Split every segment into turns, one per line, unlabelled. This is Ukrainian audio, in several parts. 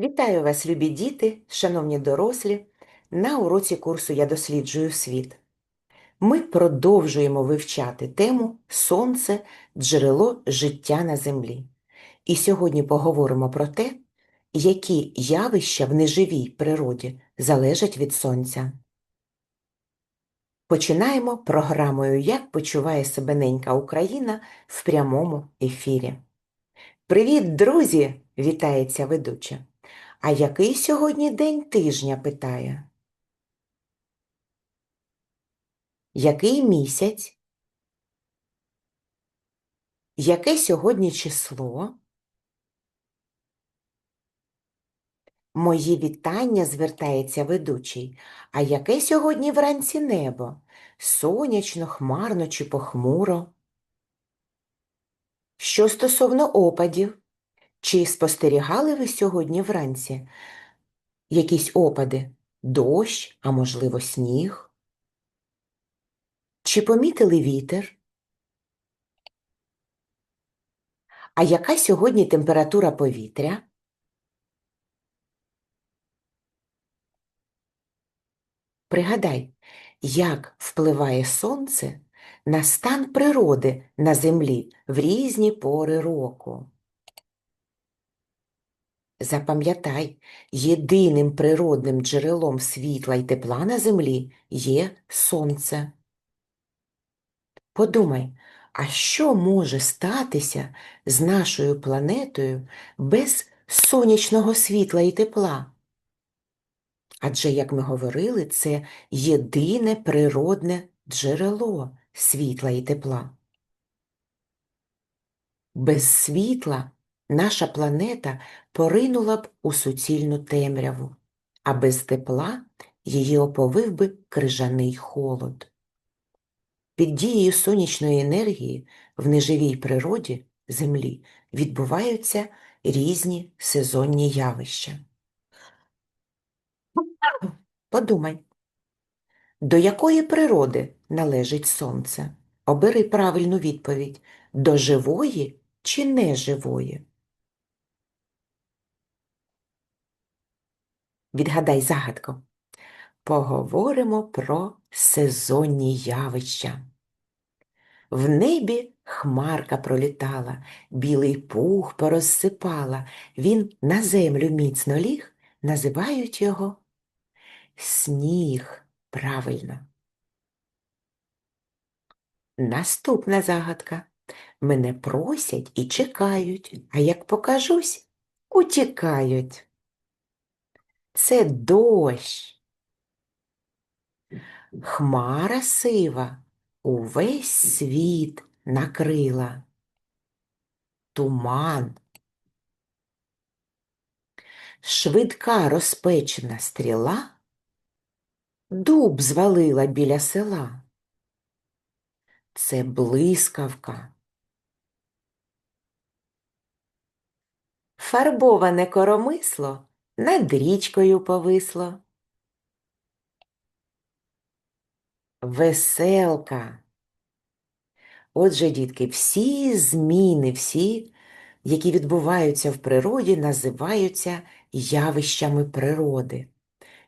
Вітаю вас, любі діти, шановні дорослі. На уроці курсу Я досліджую світ. Ми продовжуємо вивчати тему Сонце джерело життя на землі. І сьогодні поговоримо про те, які явища в неживій природі залежать від сонця. Починаємо програмою Як почуває себе ненька Україна в прямому ефірі. Привіт, друзі! вітається ведуча. А який сьогодні день тижня? питає. Який місяць? Яке сьогодні число? Мої вітання звертається ведучий. А яке сьогодні вранці небо? Сонячно, хмарно чи похмуро? Що стосовно опадів? Чи спостерігали ви сьогодні вранці якісь опади? Дощ, а можливо, сніг? Чи помітили вітер? А яка сьогодні температура повітря? Пригадай, як впливає сонце на стан природи на землі в різні пори року. Запам'ятай, єдиним природним джерелом світла й тепла на землі є сонце. Подумай, а що може статися з нашою планетою без сонячного світла і тепла? Адже, як ми говорили, це єдине природне джерело світла і тепла. Без світла наша планета поринула б у суцільну темряву, а без тепла її оповив би крижаний холод. Під дією сонячної енергії в неживій природі Землі відбуваються різні сезонні явища. Подумай, до якої природи належить сонце? Обери правильну відповідь до живої чи неживої? Відгадай загадку. Поговоримо про сезонні явища. В небі хмарка пролітала, білий пух порозсипала, він на землю міцно ліг, називають його сніг. Правильно. Наступна загадка. Мене просять і чекають, а як покажусь, утікають. Це дощ. Хмара сива увесь світ накрила. Туман. Швидка розпечена стріла дуб звалила біля села. Це блискавка. Фарбоване коромисло над річкою повисло. Веселка. Отже, дітки, всі зміни, всі, які відбуваються в природі, називаються явищами природи.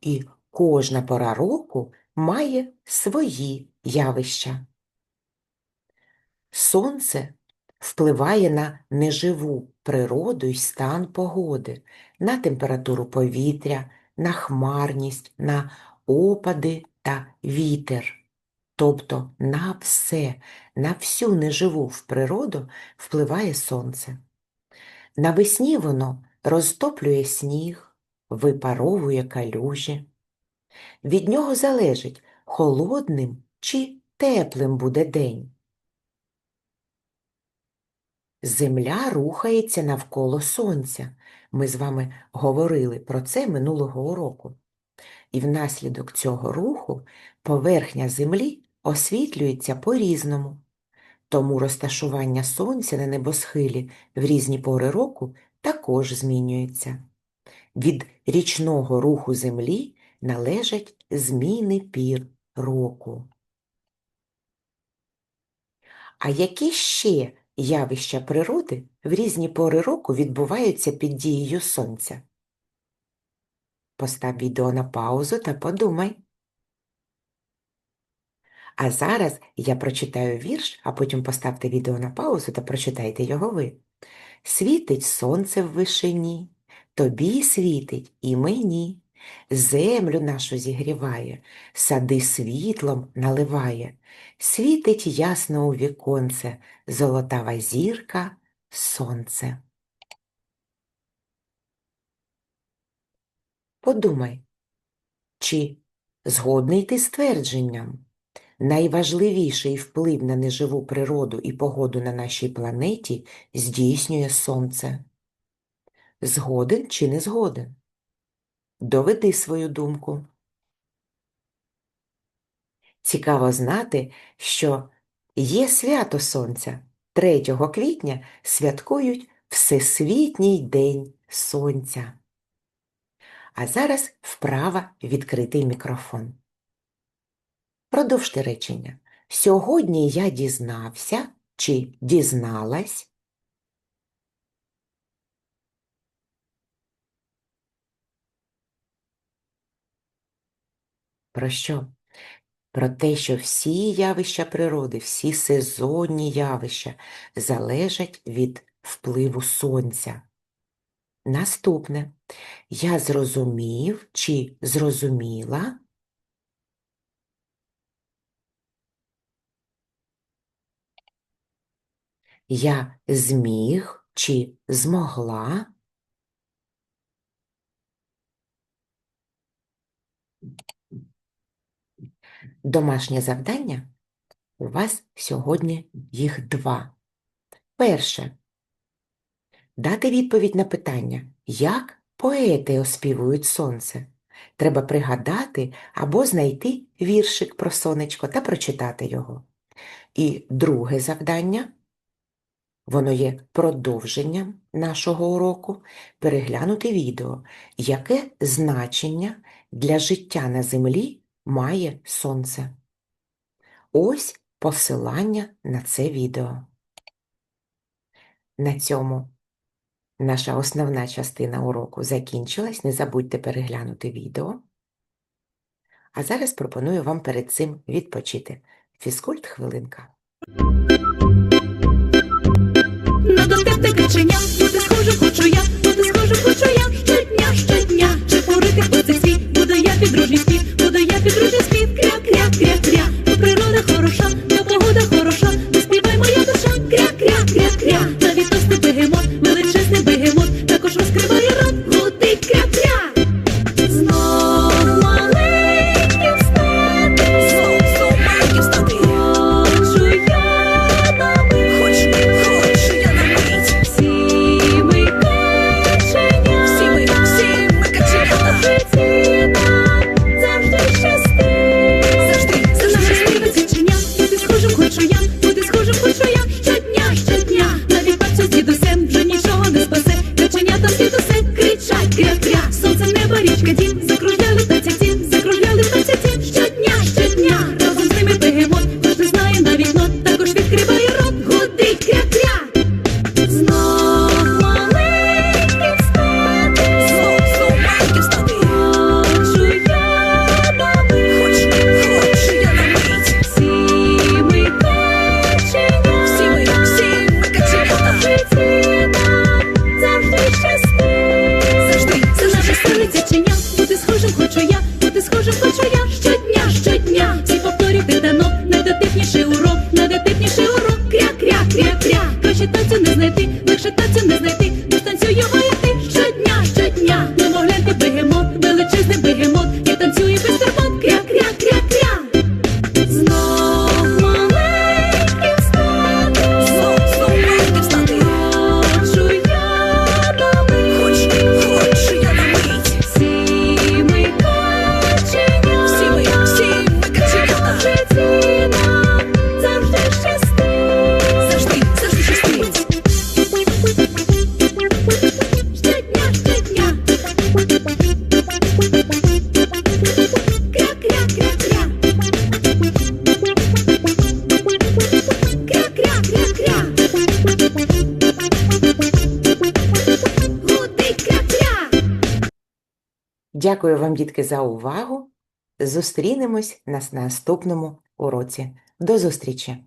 І кожна пора року має свої явища. Сонце впливає на неживу природу й стан погоди, на температуру повітря, на хмарність, на опади та вітер. Тобто на все, на всю неживу в природу впливає сонце. Навесні воно розтоплює сніг, випаровує калюжі. Від нього залежить, холодним чи теплим буде день. Земля рухається навколо сонця. Ми з вами говорили про це минулого уроку. І внаслідок цього руху поверхня Землі освітлюється по-різному. Тому розташування сонця на небосхилі в різні пори року також змінюється. Від річного руху Землі належать зміни пір року. А які ще явища природи в різні пори року відбуваються під дією сонця? постав відео на паузу та подумай. А зараз я прочитаю вірш, а потім поставте відео на паузу та прочитайте його ви. Світить сонце в вишині, тобі світить і мені. Землю нашу зігріває, сади світлом наливає, світить ясно у віконце, золотава зірка, сонце. Подумай, чи згодний ти з твердженням? Найважливіший вплив на неживу природу і погоду на нашій планеті здійснює Сонце. Згоден чи не згоден? Доведи свою думку. Цікаво знати, що є свято Сонця. 3 квітня святкують Всесвітній день Сонця. А зараз вправа відкритий мікрофон. Продовжте речення. Сьогодні я дізнався чи дізналась. Про що? Про те, що всі явища природи, всі сезонні явища залежать від впливу сонця. Наступне. Я зрозумів чи зрозуміла. Я зміг чи змогла. Домашнє завдання у вас сьогодні їх два. Перше. Дати відповідь на питання, як поети оспівують сонце. Треба пригадати або знайти віршик про сонечко та прочитати його. І друге завдання Воно є продовженням нашого уроку переглянути відео, яке значення для життя на землі має сонце. Ось посилання на це відео. На цьому наша основна частина уроку закінчилась. Не забудьте переглянути відео. А зараз пропоную вам перед цим відпочити. Фізкульт хвилинка. Дякую вам, дітки, за увагу. Зустрінемось на наступному уроці. До зустрічі!